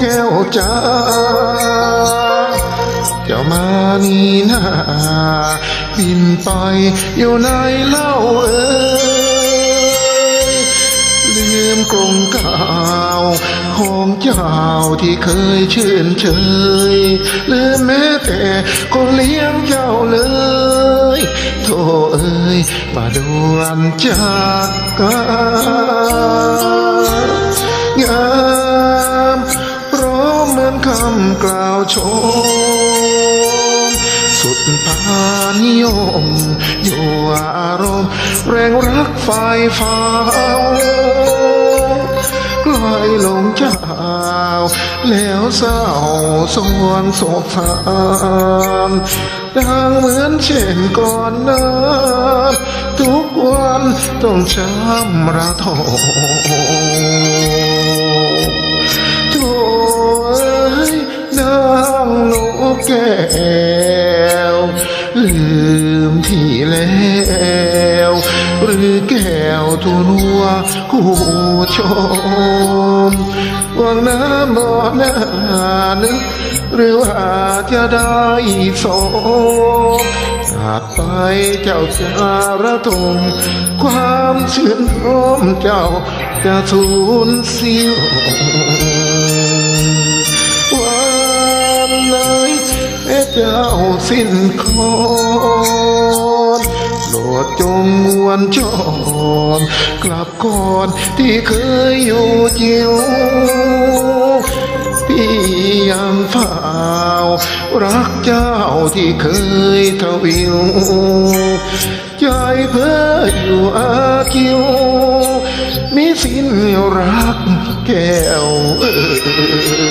แก้วจ้าเจ้ามานี่นาบินไปอยู่ในเล่าเอ่ยลืมกรงเก่าวของเจ้าที่เคยชื่นเชยลืมแม้แต่คนเลี้ยงเจ้าเลยโธ่เอ้ยมาด่วนจากกันง นคำกล่าวชม สุดพานิยมอยู่อารมณ์แรงรักไฟฟ้ากลอยลงเจ้า แล้วเศร้าสวงโศกสารดังเหมือนเช่นก่อนนั้นทุกวันต้องช้ำระทม มที่แล้ว หรือแก้วทูนัวคู่ชมวางน้ำบ่อน้านึกหรือว่าจะได้สมอาจไปเจ้าจะระทมความชื่นชมเจ้าจะสูญเสีย เจ้าสิ้นคอนโปรดจงมวนจอนกลับก่อนที่เคยอยู่จิวพี่ยังเฝ้ารักเจ้าที่เคยทวิวใจเพ้ออยู่อาคิวมีสิ้นรักแก้วเอ่ย